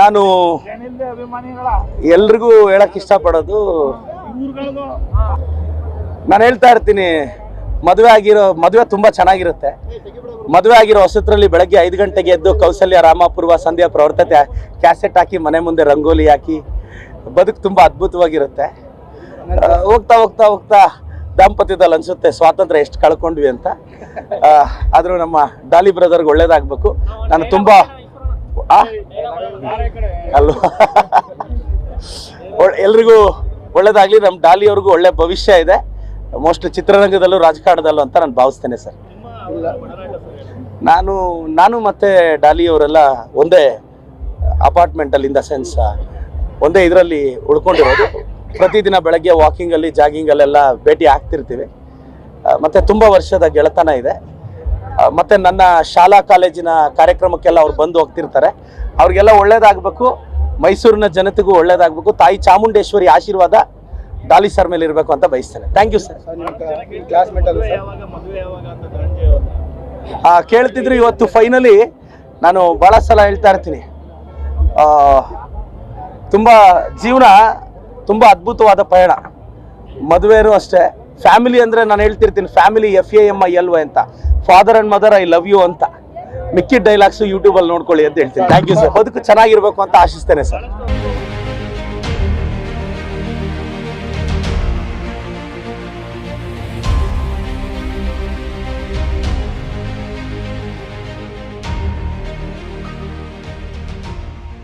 ನಾನು ಎಲ್ರಿಗೂ ಹೇಳಕ್ ಇಷ್ಟಪಡೋದು ನಾನು ಹೇಳ್ತಾ ಇರ್ತೀನಿ ಮದುವೆ ಆಗಿರೋ ಮದುವೆ ತುಂಬಾ ಚೆನ್ನಾಗಿರುತ್ತೆ. ಮದುವೆ ಆಗಿರೋ ಹೊಸತ್ರಲ್ಲಿ ಬೆಳಗ್ಗೆ ಐದು ಗಂಟೆಗೆ ಎದ್ದು ಕೌಸಲ್ಯ ರಾಮಪೂರ್ವ ಸಂಧ್ಯಾ ಪ್ರವರ್ತತೆ ಕ್ಯಾಸೆಟ್ ಹಾಕಿ ಮನೆ ಮುಂದೆ ರಂಗೋಲಿ ಹಾಕಿ ಬದುಕು ತುಂಬಾ ಅದ್ಭುತವಾಗಿರುತ್ತೆ. ಹೋಗ್ತಾ ಹೋಗ್ತಾ ಹೋಗ್ತಾ ದಾಂಪತ್ಯದಲ್ಲಿ ಅನ್ಸುತ್ತೆ ಸ್ವಾತಂತ್ರ್ಯ ಎಷ್ಟು ಕಳ್ಕೊಂಡ್ವಿ ಅಂತ. ಆದರೂ ನಮ್ಮ ಡಾಲಿ ಬ್ರದರ್ಗೆ ಒಳ್ಳೇದಾಗ್ಬೇಕು. ನಾನು ತುಂಬಾ? ಅಲ್ವಾ? ಎಲ್ರಿಗೂ ಒಳ್ಳೇದಾಗ್ಲಿ ನಮ್ಮ ಡಾಲಿ ಅವ್ರಿಗೂ ಒಳ್ಳೆ ಭವಿಷ್ಯ ಇದೆ. ಮೋಸ್ಟ್ ಚಿತ್ರರಂಗದಲ್ಲೂ, ರಾಜಕಾರಣದಲ್ಲೂ ಅಂತ ನಾನು ಭಾವಿಸ್ತೇನೆ ಸರ್. ನಾನು ನಾನು ಮತ್ತೆ ಡಾಲಿ ಅವರೆಲ್ಲ ಒಂದೇ ಅಪಾರ್ಟ್ಮೆಂಟ್ ಅಲ್ಲಿ ಇನ್ ದ ಸೆನ್ಸ್ ಒಂದೇ ಇದರಲ್ಲಿ ಉಳ್ಕೊಂಡಿರೋದು. ಪ್ರತಿದಿನ ಬೆಳಗ್ಗೆ ವಾಕಿಂಗ್ ಅಲ್ಲಿ ಜಾಗಿಂಗ್ ಅಲ್ಲೆಲ್ಲ ಭೇಟಿ ಆಗ್ತಿರ್ತೀವಿ. ಮತ್ತು ತುಂಬಾ ವರ್ಷದ ಗೆಳೆತನ ಇದೆ. ಮತ್ತೆ ನನ್ನ ಶಾಲಾ ಕಾಲೇಜಿನ ಕಾರ್ಯಕ್ರಮಕ್ಕೆಲ್ಲ ಅವ್ರು ಬಂದು ಹೋಗ್ತಿರ್ತಾರೆ. ಅವ್ರಿಗೆಲ್ಲ ಒಳ್ಳೇದಾಗಬೇಕು ಮೈಸೂರಿನ ಜನತೆಗೂ ಒಳ್ಳೇದಾಗಬೇಕು ತಾಯಿ ಚಾಮುಂಡೇಶ್ವರಿ ಆಶೀರ್ವಾದ ಡಾಲಿ ಸರ್ ಮೇಲೆ ಇರಬೇಕು ಅಂತ ಬಯಸ್ತೇನೆ. ಥ್ಯಾಂಕ್ ಯು ಸರ್ ಯಾವಾಗ ಮದುವೆ ಯಾವಾಗ ಅಂತ ಧನಂಜಯ ಆ, ಕೇಳ್ತಿದ್ರು ಇವತ್ತು ಫೈನಲಿ ನಾನು ಭಾಳ ಸಲ ಹೇಳ್ತಾ ಇರ್ತೀನಿ. ಆ, ತುಂಬ ಜೀವನ ತುಂಬ ಅದ್ಭುತವಾದ ಪಯಣ. ಮದುವೆನೂ ಅಷ್ಟೇ. ಫ್ಯಾಮಿಲಿ ಅಂದರೆ ನಾನು ಹೇಳ್ತಿರ್ತೀನಿ family F A M I L Y ಅಂತ. Father and mother I love you ಅಂತ. ಮಿಕ್ಕಿದ ಡೈಲಾಗ್ಸು ಯೂಟ್ಯೂಬಲ್ಲಿ ನೋಡ್ಕೊಳ್ಳಿ ಅಂತ ಹೇಳ್ತೀನಿ. ಥ್ಯಾಂಕ್ ಯು ಸರ್ ಬದುಕು ಚೆನ್ನಾಗಿರ್ಬೇಕು ಅಂತ ಆಶಿಸ್ತೇನೆ ಸರ್